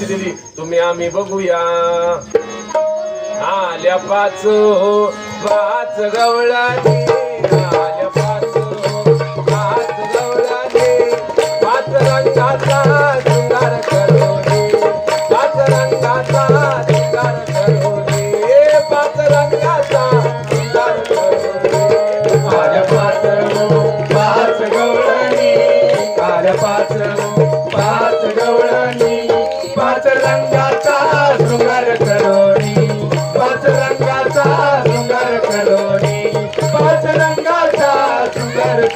कशी दिली. तुम्ही आम्ही बघूया. आल्या पाच हो पाच गवळा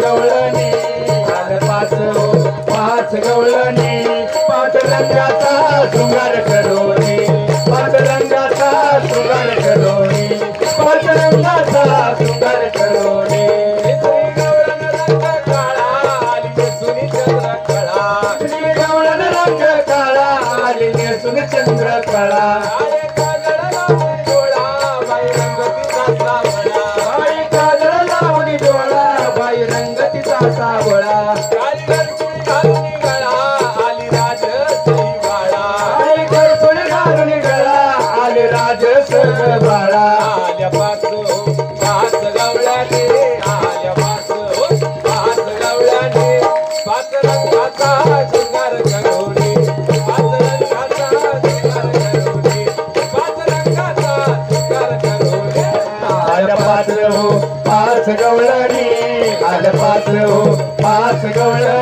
गवळणे झालं पाच हो, पाच गवळणे. पाच रंगाचा शृंगार करोणे पाच रंगाचा शृंगार करोणे पाच रंगाचा शृंगार करोणे चंद्र कळा. पाच गवळणी काल पाच हो पाच गवळणी.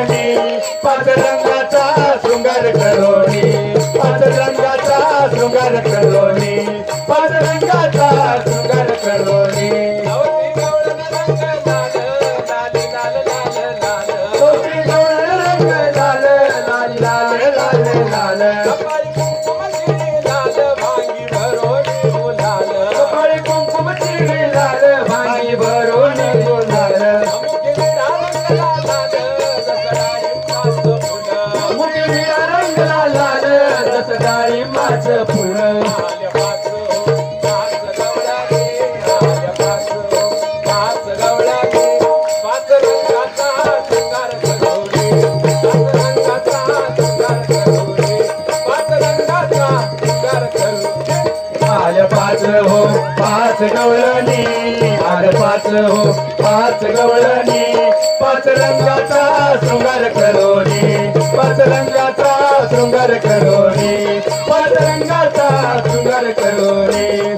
पाच गवळणी आर पाच हो. पाच गवळणी पाच रंगाचा शृंगार करोनी. पाच रंगाचा शृंगार करोनी. पाच रंगाचा शृंगार करोनी.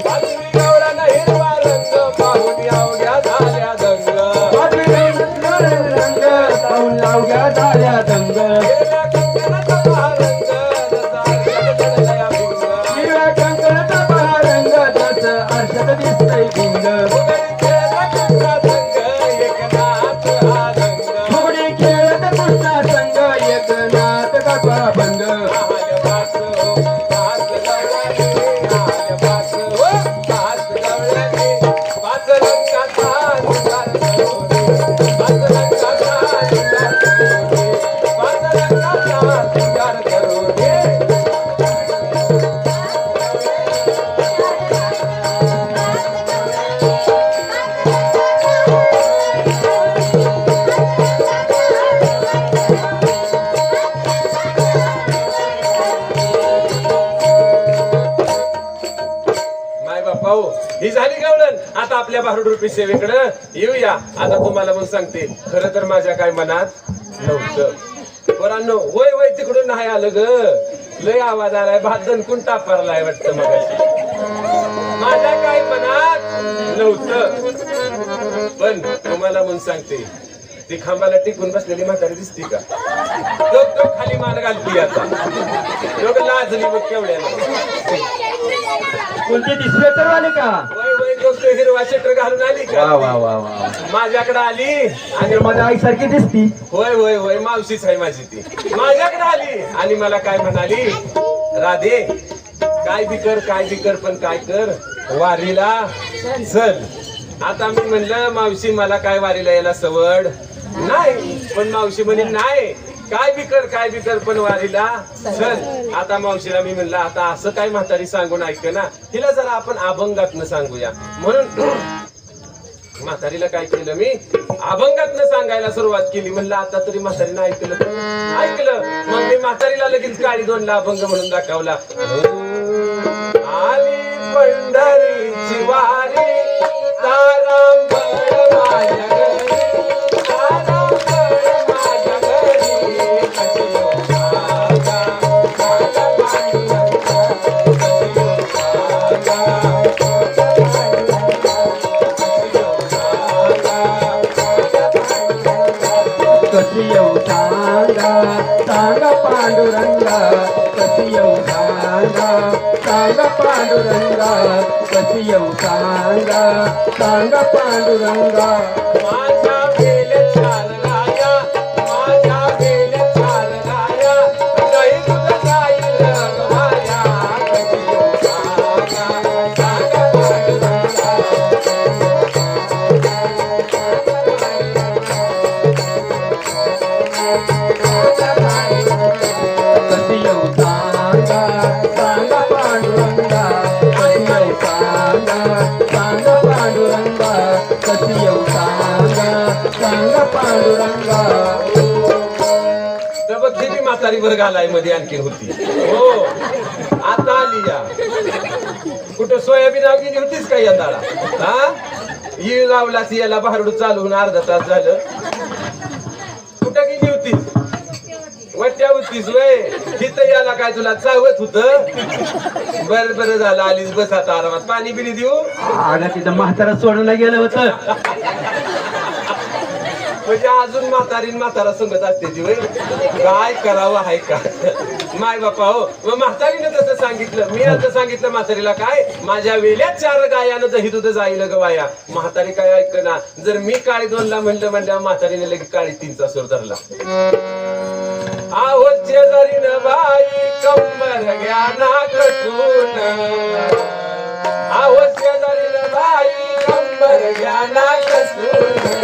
झाली गवळण. आता आपल्या बारुड रुपये सेवेकडं येऊया. आता तुम्हाला मग सांगते खरं तर माझ्या काय मनात नव्हतं. पोरांनो वय वय तिकडून नाही आलं ग. लय आवाज आलाय भात दणकून टापरलाय वाटतं मग माझ्या काय मनात नव्हतं. पण तुम्हाला म्हणून सांगते ती खांबाला टिकून बसलेली म्हातारी दिसती का? तो तो खाली मान घालती आता. लोक लाजली बघ केवढ्याला कोणती ती वाले का? दोस्त हिरवा शटर घालून आली वा का? वा वा वा माझ्याकडे आली. आणि माझ्या आईसारखी दिसती. होय होय होय मावशीच आहे माझी ती. माझ्याकडे आली. आणि मला काय म्हणाली? राधे काय बी कर काय बी कर पण काय कर. वारीला चल. आता मी म्हणलं मावशी मला काय वारीला यायला सवड? नाही. पण मावशी म्हणे नाही. काय बी कर काय बी कर पण वारीला चल. आता मावशीला मी म्हणलं आता असं काय म्हातारी सांगून ऐक ना तिला जरा आपण अभंगातनं सांगूया. म्हणून म्हातारीला काय केलं मी? अभंगातनं सांगायला सुरुवात केली. म्हणलं आता तरी म्हातारीनं ऐकलं ऐकलं. मग मी म्हातारीला लगेच काळी दोनला अभंग म्हणून दाखवला. आली पंढरीची वारी तारांबळ सांगा सांगा किती घालायमध्ये आणखी होती. हो आता आली या. कुठं सोयाबीन गेली होतीस का यंदाला? हा? ये लावलास याला भारुड चालवून अर्धा तास झालं. कुठं गेली होतीस? वट्या होतीस वय. तिथं याला काय तुला चावत होत? बर बर झालं आलीस बस आता आरामात. पाणी बिनी देऊ? अगं तिथं म्हातारा सोडायला गेलं होतं. म्हणजे अजून म्हातारीन म्हातारा संगत असते ती वय काय करावं आहे का? माय बापा हो. मग म्हातारीनं तसं सांगितलं. मी आता सांगितलं म्हातारीला काय? माझ्या वेल्यात चार गायानं दही दूध जाईल ग वाया म्हातारी काय ऐक ना जर मी काळी दोनला म्हणलं म्हणल्या म्हातारीने लगेच काळी तीनचा सूर धरला. आहो शेजारीन बाई कंबर ज्ञाना ना कटून. आहो शेजारीन बाई कंबर ज्ञाना कटून.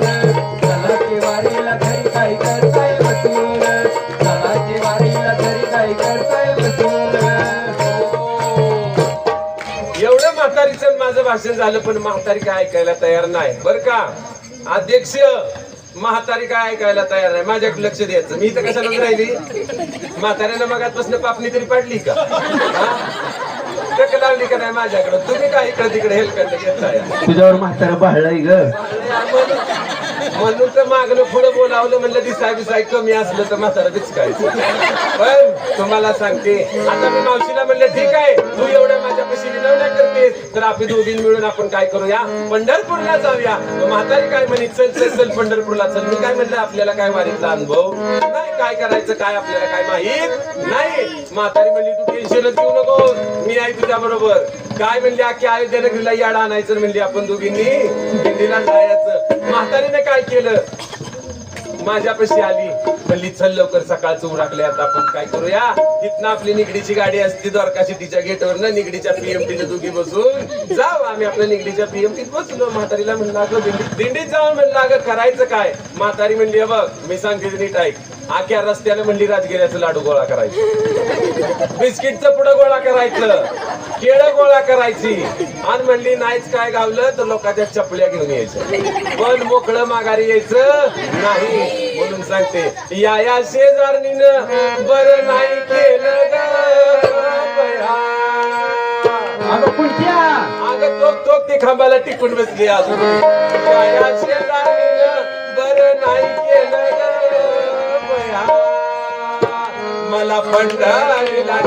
भाषण झालं पण म्हातारी काय ऐकायला तयार नाही. बर का? अध्यक्ष म्हातारी काय ऐकायला तयार नाही. माझ्याकडे लक्ष द्यायचं. मी इथं कशाला राहिली? म्हाताऱ्यानं मगातपासून पापणी तरी पडली का? टक लावली का नाही माझ्याकडे? तुम्ही काय इकडे तिकडे हेल्प करता घेताय तुझ्यावर म्हातारा भाळलाय ग. म्हणून तर मागणं पुढं बोलावलं म्हणलं दिसाय बिसाय कमी असलं तर म्हातारा बिचकायचं पण तुम्हाला सांगते आता मी मावशीला म्हणलं ठीक आहे तू एवढ्या माझ्या पशी विनवण्या करतेस तर आपण दोघी मिळून आपण काय करूया? पंढरपूरला जाऊया. म्हातारी काय म्हणे चल चल चल पंढरपूरला चल. मी काय म्हणलं आपल्याला काय वारीतला अनुभव? नाही काय करायचं काय आपल्याला काय माहीत नाही. म्हातारी म्हणली तू टेन्शनच घेऊ नको मी आहे तुझ्या बरोबर. काय म्हणली अख्खी अयोध्या नगरीला याड आणायचं म्हणली आपण दोघींनी. दिल्लीला जायचं. म्हातारीने काय केलं? माझ्यापाशी आली. म्हणली चल लवकर सकाळचं उराकले आता आपण काय करूया? तिथनं आपली निगडीची गाडी असती द्वारका सिटीच्या गेटवरनं निगडीच्या पीएमटी दोघी बसून जाऊ. आम्ही आपल्या निगडीच्या पीएमटीत बसलो. म्हातारीला म्हणलं अगं दिंडीत जाऊ म्हणलं अगं करायचं काय? म्हातारी म्हणली बघ मी सांगते नीट ऐक. आख्या रस्त्याने म्हणली राजगिऱ्याचं लाडू गोळा करायचं. बिस्किटचं पुढं गोळा करायचं. केळं गोळा करायची. आणि म्हणली नाहीच काय गावलं तर लोकांच्या चपल्या घेऊन यायचं. पण मोकळं माघारी यायचं? नाही. म्हणून सांगते या या शेजारणीनं बरं नाही केलं. अगं तोक तोक ती खांबाला टिकून बसली अजून पंढरीला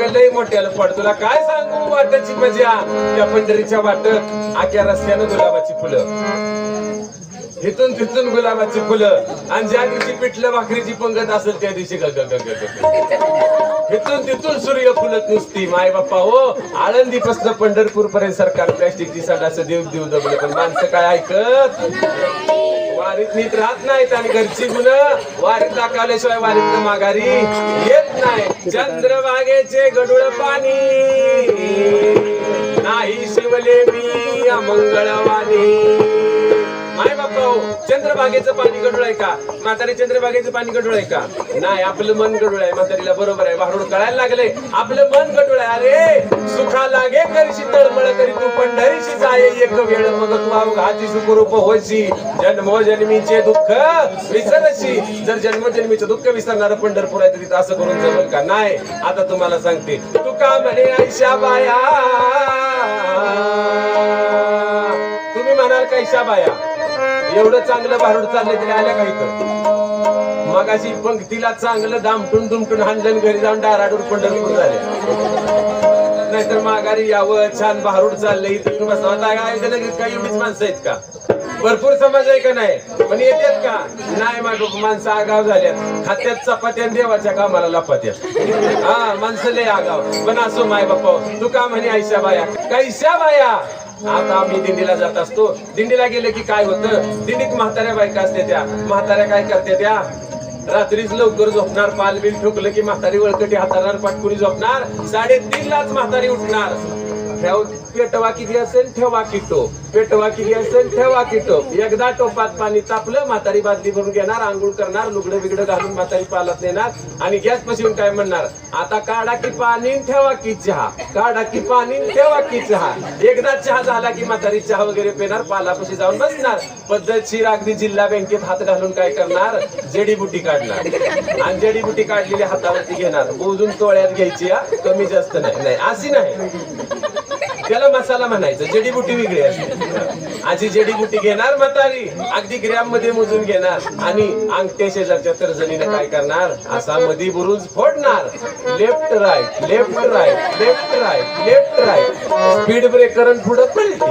अगं लय मोठ्याला पड तुला काय सांगू? वाटाची मजा. त्या पंढरीच्या वाटत आख्या रस्त्यानं गुलाबाची फुलं. हिथून तिथून गुलाबाची फुलं. आणि ज्या दिवशी पिठलं भाकरीची पंगत असेल त्या दिवशी ग इथून तिथून सूर्य फुलत नुसती. माय बाप्पा हो आळंदी पासन पंढरपूर पर्यंत सरकार प्लॅस्टिकची सडासं देव देऊ दबले पण माणसं काय ऐकत? वारीत नीट राहत नाहीत आणि घरची मुलं वारीत दाखवल्याशिवाय वारीत माघारी येत नाही. चंद्रभागेचे गडुळ पाणी. नाही शिवले मी अमंगळवाणी. भाऊ चंद्रभागेचं पाणी गडूळ आहे का? म्हातारी चंद्रभागेचं पाणी गडूळ आहे का? नाही आपलं मन गडूळ आहे म्हातारीला बरोबर आहे. भारूड कळायला लागले. आपलं मन गडूळ आहे. अरे सुखा लागे करीशी तळमळ करी तू पंढरीशी जाय. एक वेळ मग तू अवघाची सुखरूप होशी जन्मोजन्मीचे दुःख विसरशी. जर जन्मजन्मीचं दुःख विसरणार पंढरपूर आहे तरी असं करून जमल का? नाही. आता तुम्हाला सांगते. तू का म्हणे ऐशा बाया. तुम्ही म्हणाल का ईशा बाया? एवढं चांगलं भारूड चाललंय तरी आल्या का इथं? मगाशी पंक्तीला चांगलं दामटून दुमटून हांडलं घरी जाऊन डाराडून पंढरपूर झाले. नाहीतर माघारी यावं छान भारूड चाललंय इथं तुम्ही बसवा काही एवढीच माणसं आहेत का? भरपूर समाज आहे का नाही? पण येतात का? नाही माग माणसं आगाव झाल्यात. खात्यात चपात्या आणि देवाच्या कामाला लपात्यात हा माणसं लय आगाव. पण असो माय बाप्पा तू का म्हणे आयशा बाया? कैशा बाया? आता आम्ही दिंडीला जात असतो. दिंडीला गेले की काय होतं? दिंडीत म्हाताऱ्या बायका असते त्या. म्हाताऱ्या काय करते त्या? रात्रीच लवकर झोपणार पाल बिल ठोकलं की म्हातारी वळकटी हाताळणार पाटकुरी झोपणार. साडेतीन लाच म्हातारी उठणार. ठेव पेटवा किती असेल ठेवा किटो. पेटवा किती असेल ठेवा किटो. एकदा टोपात पाणी तापलं म्हातारी बादली भरून घेणार आंघोळ करणार लुगडं बिगडं घालून म्हातारी पालात नेणार आणि गॅसपासून काय म्हणणार? आता काढा की पाणी ठेवा की चहा. काढा की पाणी ठेवा की चहा. एकदा चहा झाला की म्हातारी चहा वगैरे पेणार पालापाशी जाऊन बसणार. पद्धतशीर अगदी जिल्हा बँकेत हात घालून काय करणार? जडीबुटी काढणार. आणि जडीबुटी काढलेली हातावरती घेणार. मोजून तोळ्यात घ्यायची हा? कमी जास्त नाही. नाही अशी नाही. त्याला मसाला म्हणायचं. जडीबुटी वेगळी असते आजी जडीबुटी घेणार म्हातारी. अगदी ग्रॅममध्ये मोजून घेणार. आणि अंगठ्या शेजारच्या तर्जनीनं काय करणार? असा मधी बुरुज फोडणार. Left right left right left right left right speed breaker पुढे पलटी.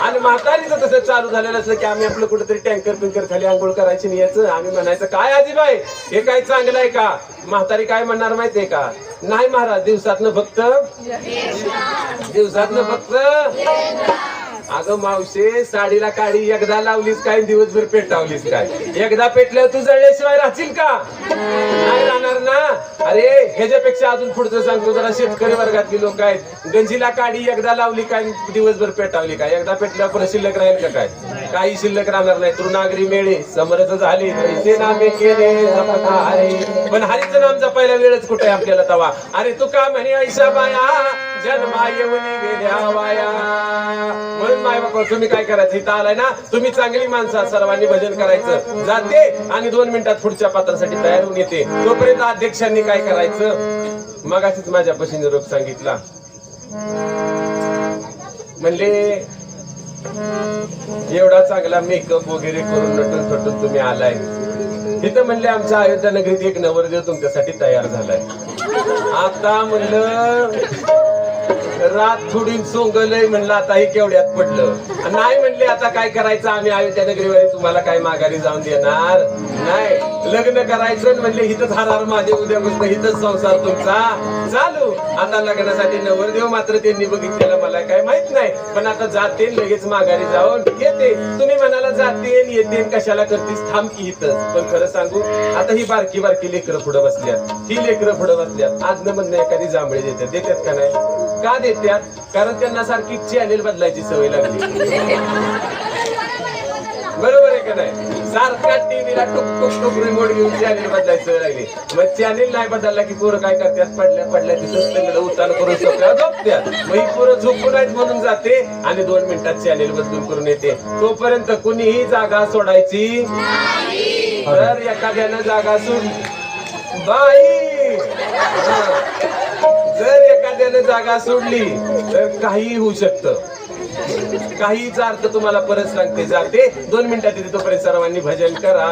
आणि म्हातारीचं तसं चालू झालेलं असलं की आम्ही आपलं कुठेतरी टँकर पिंकर खाली आंघोळ करायची नाही याचं आम्ही म्हणायचं काय आजीबाई? हे काय चांगलं आहे का? म्हातारी काय म्हणणार माहितीये का? नाही महाराज दिवसातनं फक्त दिवसातनं फक्त अगं मावशे साडीला काडी एकदा लावलीस काय दिवसभर पेटावलीस काय? एकदा पेटल्यावर तू जळल्याशिवाय राहशील का? नाही राहणार ना? अरे ह्याच्यापेक्षा अजून पुढचं सांगतो जरा शेतकरी वर्गातली लोक आहेत. गंजीला काडी एकदा लावली काय दिवसभर पेटावली काय? एकदा पेटल्यावर परत शिल्लक राहील का काय? काही शिल्लक राहणार नाही. तृणागरी मेळे समर्थ झाले पैसे नामे केले पण हरीचं नाम जपायला वेळच कुठे आहे आपल्याला तवा? अरे तू का म्हणे ऐशा बाया जन्मा येऊन गेल्या वाया. म्हणून माय बाबा तुम्ही काय करायचं? इथं आलाय ना तुम्ही चांगली माणसं सर्वांनी भजन करायचं. जाते आणि दोन मिनिटात पुढच्या पात्रासाठी तयार होऊन येते. तोपर्यंत अध्यक्षांनी काय करायचं? मगाशीच माझ्या पशी निरोप सांगितला. म्हणले एवढा चांगला मेकअप वगैरे करून नटून थटून तुम्ही आलाय. तिथं म्हणले आमच्या अयोध्या नगरीत एक नवरदेव तुमच्यासाठी तयार झालाय. आता म्हणलं रात थोडी सोंगलय म्हणलं आता हे केवढ्यात पडलं. नाही म्हणले आता काय करायचं? आम्ही अयोध्या नगरीवर तुम्हाला काय माघारी जाऊन देणार? नाही. लग्न करायचं म्हणले हिथंच हारार माझे उद्यापासून हिथंच संसार तुमचा. चालू. आता लग्नासाठी नवरदेव मात्र त्यांनी बघितलेला मला काय माहीत नाही. पण आता जाते लगेच माघारी जाऊन येते. तुम्ही म्हणाला जाते आणि येते कशाला करतीस? थांब की इथंच पण खरं सांगू आता ही बारकी बारकी लेकरं पुढे बसल्यात. ही लेकरं पुढे बसल्यात. आज न म्हणणं एखादी जांभळी देतात. देतात का नाही? का देतात कारण त्यांना सारखी चॅनेल बदलायची सवय लागली. बरोबर आहे का नाही? सारखा टीव्हीला टुक टुक टुक रिमोट घेऊन चॅनेल बदलायची सवय लागली. मग चॅनेल नाही बदलला की पोरं काय करतात? पडल्या पडल्या त्यांना उतार करून सगळ्या झोपत्यात मग ही पोरं झोपून आहेत म्हणून जाते आणि दोन मिनिटात चॅनेल बदलून करून येते. तोपर्यंत कुणीही जागा सोडायची तर एखाद्यानं जागा सोड बाई. जर एखाद्याने जागा सोडली तर काही होऊ शकतं. काहीचा अर्थ तुम्हाला परत सांगते. जाते. दोन मिनिटात येते तोपर्यंत सर्वांनी भजन करा.